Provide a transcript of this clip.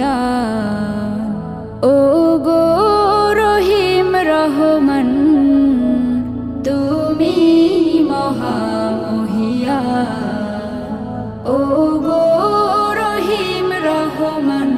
মহামহিয়ান ও গো রহিম রহমান তুমি মহামহিয়া। ও গো রহিম রহমান